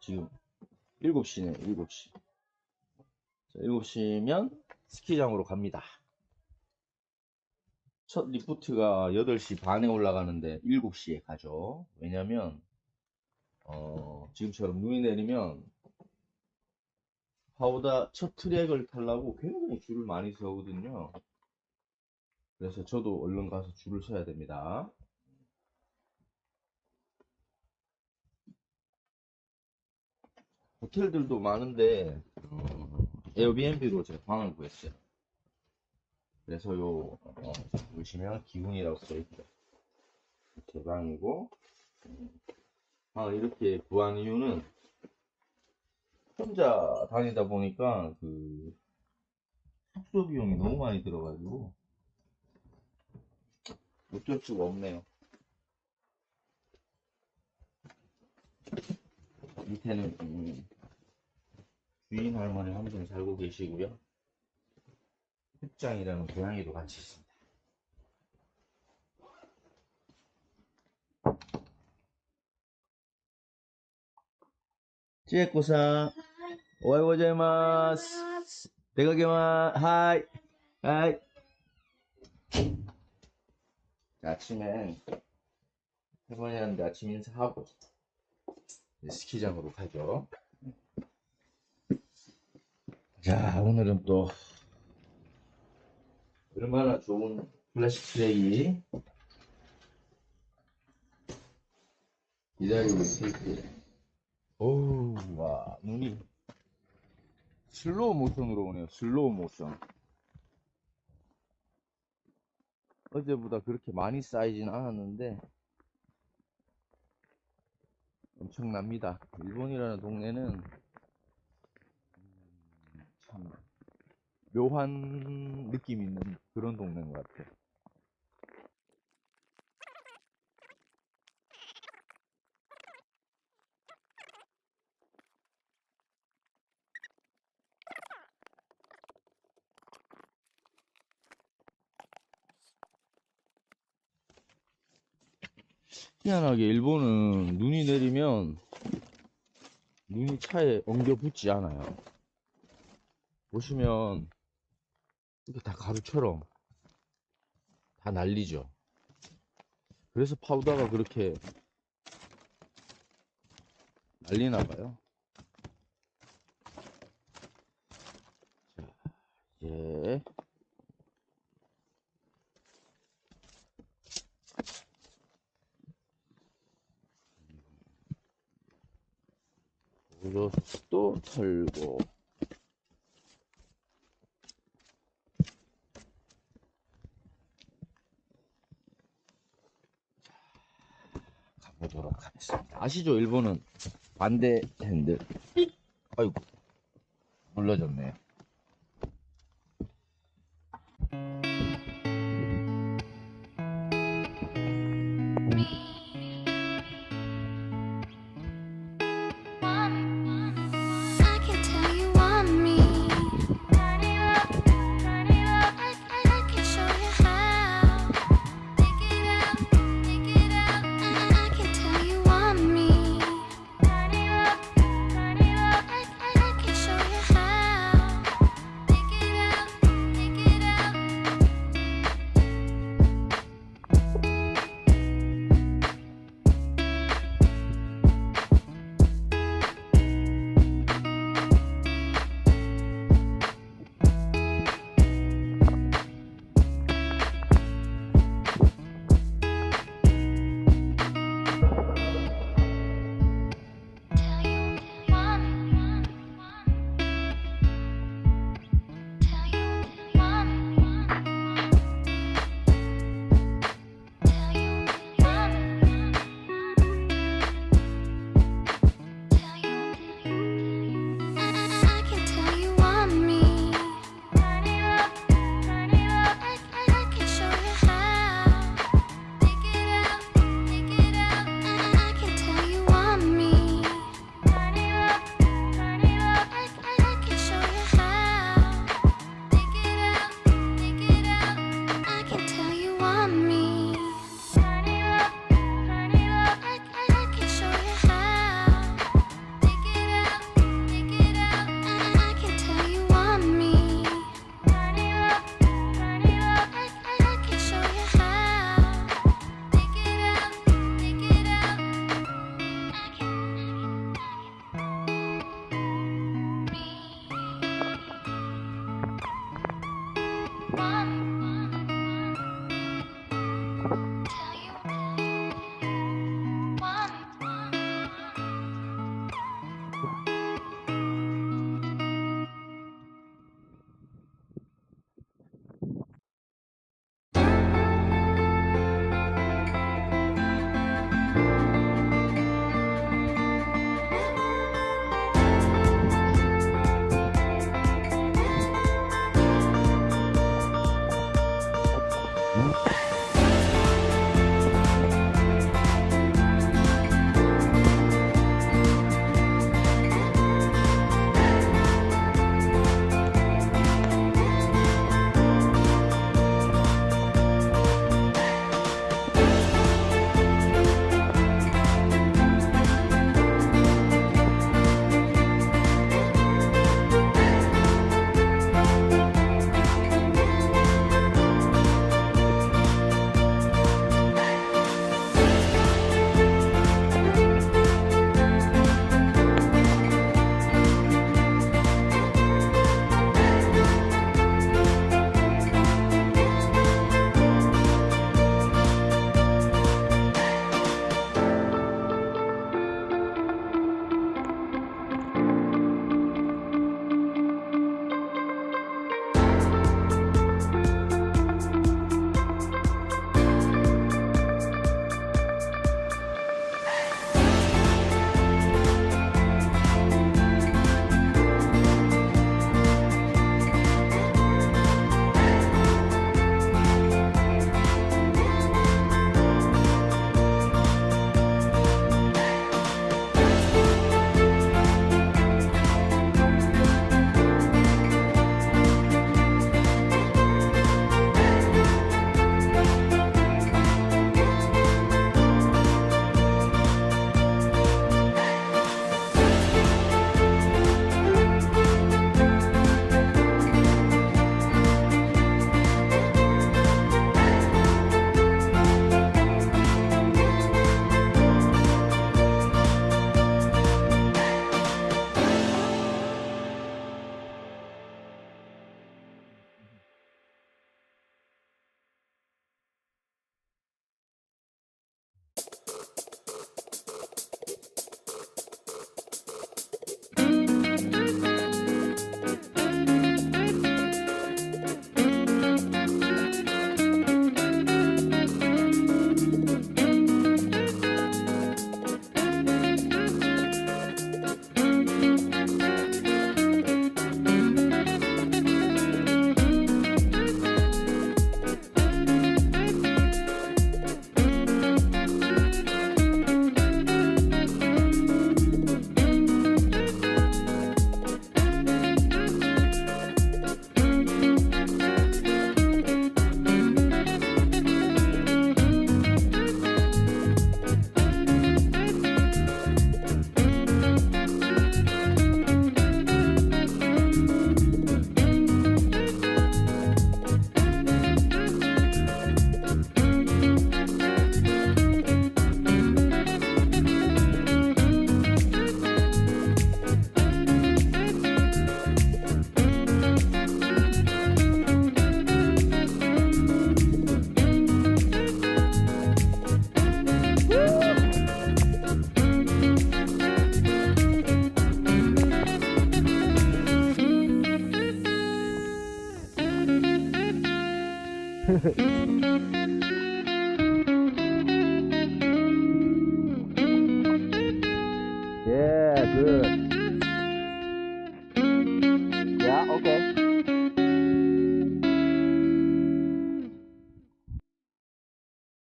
지금 7시네, 7시. 자, 7시면 스키장으로 갑니다. 첫 리프트가 8시 반에 올라가는데 7시에 가죠. 왜냐면, 어, 지금처럼 눈이 내리면 파우다 첫 트랙을 타려고 굉장히 줄을 많이 서거든요. 그래서 저도 얼른 가서 줄을 서야 됩니다. 호텔들도 많은데 어, 에어비앤비로 제가 방을 구했어요. 그래서 요 어, 보시면 기훈이라고 써있죠. 제 방이고 방을 이렇게 구한 이유는 혼자 다니다 보니까 그 숙소 비용이 너무 많이 들어가지고 어쩔 수가 없네요. 밑에는 음, 주인 할머니 한 분 살고 계시고요. 흑장이라는 고양이도 같이 있습니다. 찌에코사 오하요 고자이마스 대가게마 하이 하이 자, 아침에 할머니한테 아침 인사하고 스키장으로 가죠. 자, 오늘은 또 얼마나 좋은 플래시 트랙이 기다리고 있을지. 오우, 와, 눈이 슬로우 모션으로 오네요. 슬로우 모션. 어제보다 그렇게 많이 쌓이진 않았는데 엄청납니다. 일본이라는 동네는 음, 참 묘한 느낌 있는 그런 동네인 것 같아요. 희한하게 일본은 눈이 내리면 눈이 차에 엉겨 붙지 않아요. 보시면 이렇게 다 가루처럼 다 날리죠. 그래서 파우더가 그렇게 날리나 봐요. 자, 이제 보조또 털고 자, 가보도록 하겠습니다. 아시죠? 일본은 반대 핸들. 아이고 눌러졌네요. Música